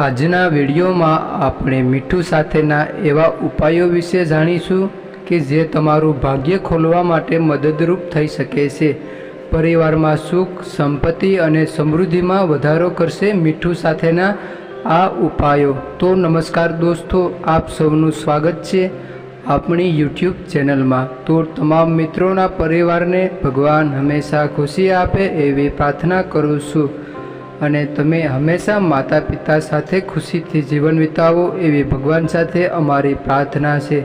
આજના વિડીયોમાં આપણે મીઠું સાથેના એવા ઉપાયો વિશે જાણીશું કે જે તમારું ભાગ્ય ખોલવા માટે મદદરૂપ થઈ શકે છે. પરિવારમાં સુખ, સંપત્તિ અને સમૃદ્ધિમાં વધારો કરશે મીઠું સાથેના આ ઉપાયો. તો નમસ્કાર દોસ્તો, આપ સૌનું સ્વાગત છે આપણી યુટ્યુબ ચેનલમાં. તો તમામ મિત્રોના પરિવારને ભગવાન હંમેશા ખુશી આપે એવી પ્રાર્થના કરું છું. અને તમે હંમેશા માતા પિતા સાથે ખુશીથી જીવન વિતાવો એવી ભગવાન સાથે અમારી પ્રાર્થના છે.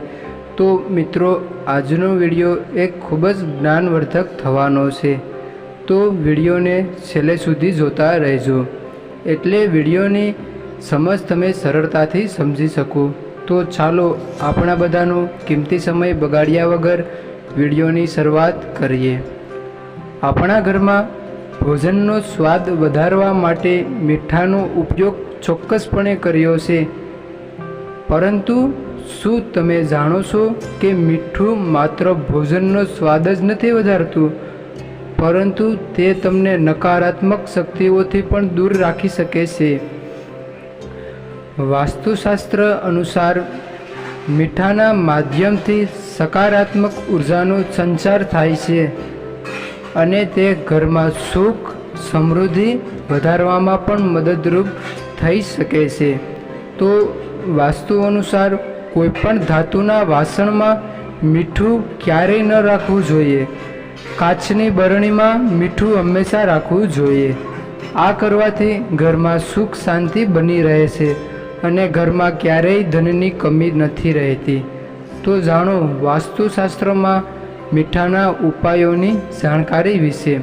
તો મિત્રો, આજનો વીડિયો એક ખૂબ જ જ્ઞાનવર્ધક થવાનો છે. તો વિડીયોને છેલ્લે સુધી જોતા રહેજો. એટલે વિડીયોની સમજ તમે સરળતાથી સમજી શકો. તો ચાલો આપણા બધાનો કિંમતી સમય બગાડ્યા વગર વિડીયોની શરૂઆત કરીએ. આપણા ઘરમાં ભોજનનો સ્વાદ વધારવા માટે મીઠાનો ઉપયોગ ચોક્કસપણે કર્યો છે. પરંતુ શું તમે જાણો છો કે મીઠું માત્ર ભોજનનો સ્વાદ જ નથી વધારતું? પરંતુ તે તમને નકારાત્મક શક્તિઓથી પણ દૂર રાખી શકે છે. વાસ્તુશાસ્ત્ર અનુસાર મીઠાના માધ્યમથી સકારાત્મક ઉર્જાનો સંચાર થાય છે. અને તે ઘરમાં સુખ, સમૃદ્ધિ વધારવામાં પણ મદદરૂપ થઈ શકે છે. તો વાસ્તુ અનુસાર કોઈપણ ધાતુના વાસણમાં મીઠું ક્યારેય ન રાખવું જોઈએ. કાચની બરણીમાં મીઠું હંમેશા રાખવું જોઈએ. આ કરવાથી ઘરમાં સુખ શાંતિ બની રહે છે અને ઘરમાં ક્યારેય ધનની કમી નથી રહેતી. તો જાણો, વાસ્તુશાસ્ત્રમાં મીઠાના ઉપાયોની જાણકારી વિશે.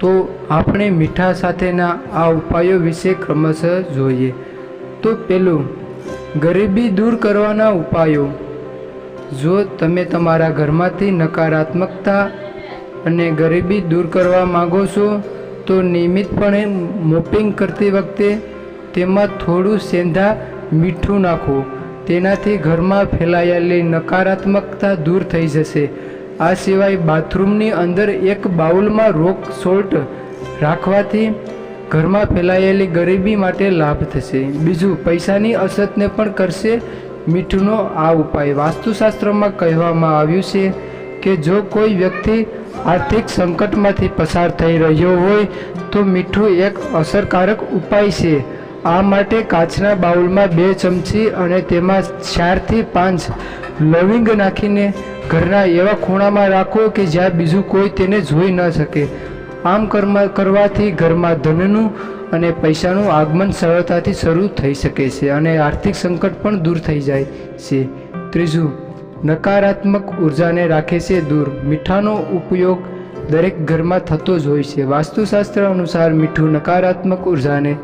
તો આપણે મીઠા સાથેના આ ઉપાયો વિશે ક્રમશઃ જોઈએ. તો પેલું, ગરીબી દૂર કરવાના ઉપાયો. જો તમે તમારા ઘરમાંથી નકારાત્મકતા અને ગરીબી દૂર કરવા માગો છો, તો નિયમિતપણે મોપિંગ કરતી વખતે તેમાં થોડું સેંધા મીઠું નાખો. તેનાથી ઘરમાં ફેલાયેલી નકારાત્મકતા દૂર થઈ જશે. આ સિવાય બાથરૂમની અંદર એક બાઉલમાં રોક સોલ્ટ રાખવાથી ઘરમાં ફેલાયેલી ગરીબી માટે લાભ થશે. બીજું, પૈસાની અછતને પણ કરશે મીઠનો આ ઉપાય. વાસ્તુશાસ્ત્રમાં કહેવામાં આવ્યું છે કે જો કોઈ વ્યક્તિ આર્થિક સંકટમાંથી પસાર થઈ રહ્યો હોય, તો મીઠું એક અસરકારક ઉપાય છે. આ માટે કાચના બાઉલમાં બે ચમચી અને તેમાં ચારથી પાંચ લવિંગ નાખીને ઘરના એવા ખૂણામાં રાખો કે જ્યાં બીજું કોઈ તેને જોઈ ન શકે. આમ કર્મ કરવાથી ઘરમાં ધનનું અને પૈસાનું આગમન સરળતાથી શરૂ થઈ શકે છે અને આર્થિક સંકટ પણ દૂર થઈ જાય છે. ત્રીજું, નકારાત્મક ઉર્જાને રાખે છે દૂર. મીઠાનો ઉપયોગ દરેક ઘરમાં થતો જ હોય છે. વાસ્તુશાસ્ત્ર અનુસાર મીઠું નકારાત્મક ઉર્જાને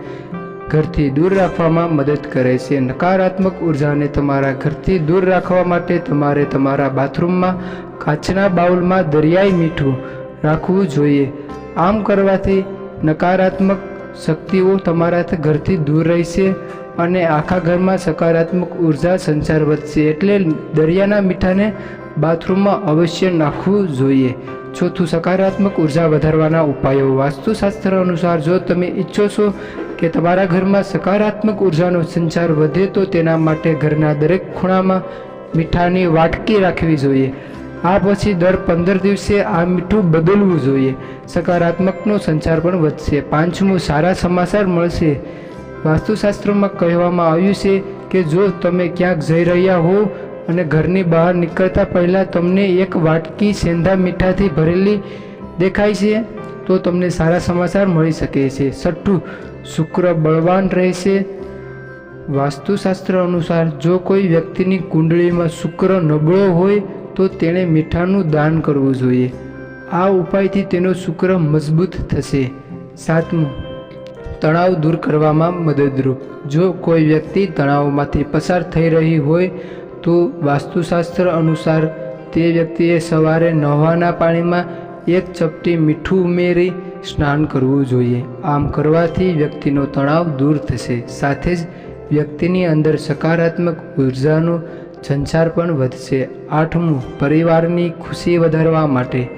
ઘરથી દૂર રાખવામાં મદદ કરે છે. નકારાત્મક ઉર્જાને તમારા ઘરથી દૂર રાખવા માટે તમારે તમારા બાથરૂમમાં, કાચના બાઉલમાં દરિયાઈ મીઠું રાખવું જોઈએ. આમ કરવાથી નકારાત્મક શક્તિઓ તમારા ઘરથી દૂર રહેશે અને આખા ઘરમાં સકારાત્મક ઊર્જા સંચાર વધશે. એટલે દરિયાના મીઠાને બાથરૂમમાં અવશ્ય નાખવું જોઈએ. ચોથું, સકારાત્મક ઊર્જા વધારવાના ઉપાયો. વાસ્તુશાસ્ત્ર અનુસાર જો તમે ઈચ્છો છો કે તમારા ઘરમાં સકારાત્મક ઉર્જાનો સંચાર વધે તો તેના માટે ઘરના દરેક ખૂણામાં મીઠાની વાટકી રાખવી જોઈએ. આ પછી દર પંદર દિવસે આ મીઠું બદલવું જોઈએ. સકારાત્મકનો સંચાર પણ વધશે. પાંચમું, સારા સમાચાર મળશે. વાસ્તુશાસ્ત્રમાં કહેવામાં આવ્યું છે કે જો તમે ક્યાંક જઈ રહ્યા હો અને ઘરની બહાર નીકળતા પહેલાં તમને એક વાટકી સેંધા મીઠાથી ભરેલી દેખાય છે, તો તમને સારા સમાચાર મળી શકે છે. છઠ્ઠું શુક્ર બળવાન રહેશે. વાસ્તુશાસ્ત્ર અનુસાર જો કોઈ વ્યક્તિની કુંડળીમાં શુક્ર નબળો હોય, તો તેણે મીઠાનું દાન કરવું જોઈએ. આ ઉપાયથી તેનો શુક્ર મજબૂત થશે. સાતમું, તણાવ દૂર કરવામાં મદદરૂપ. જો કોઈ વ્યક્તિ તણાવમાંથી પસાર થઈ રહી હોય, તો વાસ્તુશાસ્ત્ર અનુસાર તે વ્યક્તિએ સવારે નહવાના પાણીમાં એક ચપટી મીઠું ઉમેરી સ્નાન કરવું જોઈએ. આમ કરવાથી વ્યક્તિનો તણાવ દૂર થશે. સાથે જ વ્યક્તિની અંદર સકારાત્મક ઉર્જાનો સંચાર પણ વધશે. આઠમું, પરિવારની ખુશી વધારવા માટે.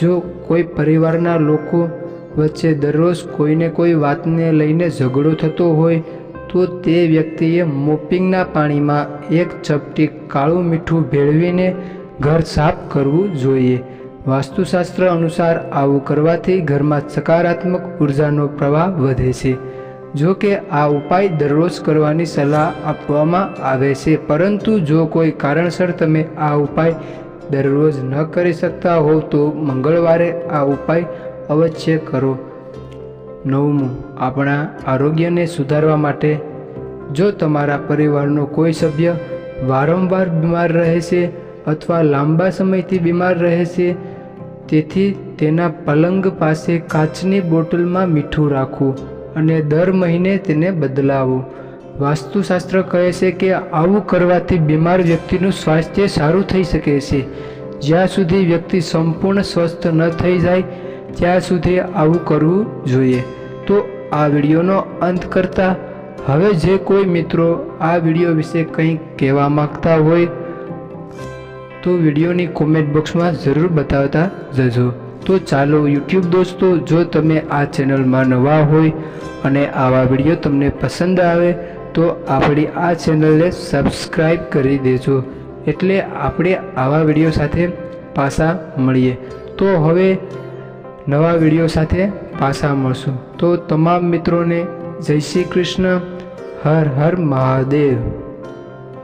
જો કોઈ પરિવારના લોકો વચ્ચે દરરોજ કોઈને કોઈ વાતને લઈને ઝઘડો થતો હોય, તો તે વ્યક્તિએ મોપિંગના પાણીમાં એક ચપટી કાળું મીઠું ભેળવીને ઘર સાફ કરવું જોઈએ. વાસ્તુશાસ્ત્ર અનુસાર આવું કરવાથી ઘરમાં સકારાત્મક ઉર્જાનો પ્રવાહ વધે છે. જો કે આ ઉપાય દરરોજ કરવાની સલાહ આપવામાં આવે છે, પરંતુ જો કોઈ કારણસર તમે આ ઉપાય દરરોજ ન કરી શકતા હોવ તો મંગળવારે આ ઉપાય અવશ્ય કરો. નવમું, આપણા આરોગ્યને સુધારવા માટે. જો તમારા પરિવારનો કોઈ સભ્ય વારંવાર બીમાર રહે છે અથવા લાંબા સમયથી બીમાર રહે છે તેથી તેના પલંગ પાસે કાચની બોટલમાં મીઠું રાખવું અને દર મહિને તેને બદલાવો. વાસ્તુશાસ્ત્ર કહે છે કે આવું કરવાથી બીમાર વ્યક્તિનું સ્વાસ્થ્ય સારું થઈ શકે છે. જ્યાં સુધી વ્યક્તિ સંપૂર્ણ સ્વસ્થ ન થઈ જાય, ત્યાં સુધી આવું કરવું જોઈએ. તો આ વિડીયોનો અંત કરતાં હવે જે કોઈ મિત્રો આ વીડિયો વિશે કંઈક કહેવા માગતા હોય તો વિડીયોની કોમેન્ટ બોક્સમાં જરૂર બતાવતા જજો. તો ચાલો યુટ્યુબ દોસ્તો, જો તમે આ ચેનલમાં નવા હોય અને આવા વીડિયો તમને પસંદ આવે, તો આપણી આ ચેનલને સબસ્ક્રાઈબ કરી દેજો. એટલે આપણે આવા વીડિયો સાથે પાછા મળીએ. તો હવે નવા વીડિયો સાથે પાછા મળશું. તો તમામ મિત્રોને જય શ્રી કૃષ્ણ, હર હર મહાદેવ.